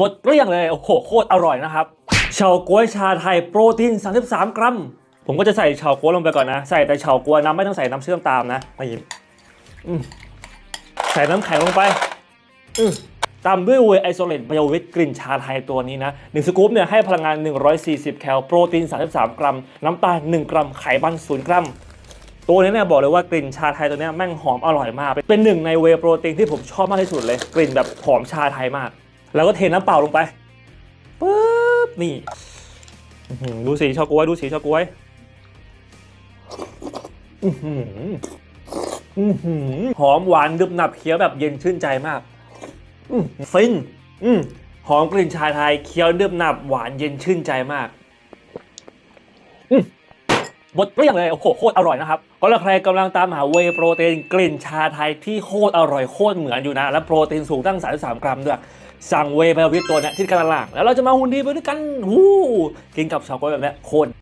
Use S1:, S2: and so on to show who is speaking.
S1: บดเกลี้ยงเลย โอ้โห โคตรอร่อยนะครับ เฉาก๊วยชาไทยโปรตีน 33 กรัม ผมก็จะใส่เฉาก๊วยลงไปก่อนนะ ใส่แต่เฉาก๊วยน้ำไม่ต้องใส่น้ำเชื่อมตามนะนี่อืมใส่น้ำแข็งลงไปตามด้วยเวไอโซเลตไบโอวิตกลิ่นชาไทยตัวนี้นะหนึ่งสกู๊ปเนี่ยให้พลังงาน 140 แคล โปรตีน 33 กรัม น้ำตาล 1 กรัม ไขมัน 0 กรัม ตัวนี้เนี่ยบอกเลยว่ากลิ่นชาไทยตัวเนี้ยแม่งหอมอร่อยมาก เป็นหนึ่งในเวโปรตีนที่ผมชอบมากที่สุดเลย กลิ่นแบบหอมชาไทยมาก แล้วก็เทน้ำเปล่าลงไปปึ๊บนี่ดูสีชอกล้วยดูสีชอกล้วยหอมหวานดึบหนับเคี้ยวแบบเย็นชื่นใจมากฟินอหอมกลิ่นชาไทยเคี้ยวดึบหนับหวานเย็นชื่นใจมาก หมดเกลี้ยงเลยโอ้โหโคตรอร่อยนะครับก็แล้วใครกำลังตามหาเวโปรตีนกลิ่นชาไทยที่โคตรอร่อยโคตรเหมือนอยู่นะ และโปรตีนสูงตั้ง 33 กรัมด้วยสั่งเวไปวิตตัวเนี้ยที่กระลางแล้วเราจะมาหุ่นดีไปด้วยกันหูกินกับชาวโกล้วยแบบเนี้ยโคตร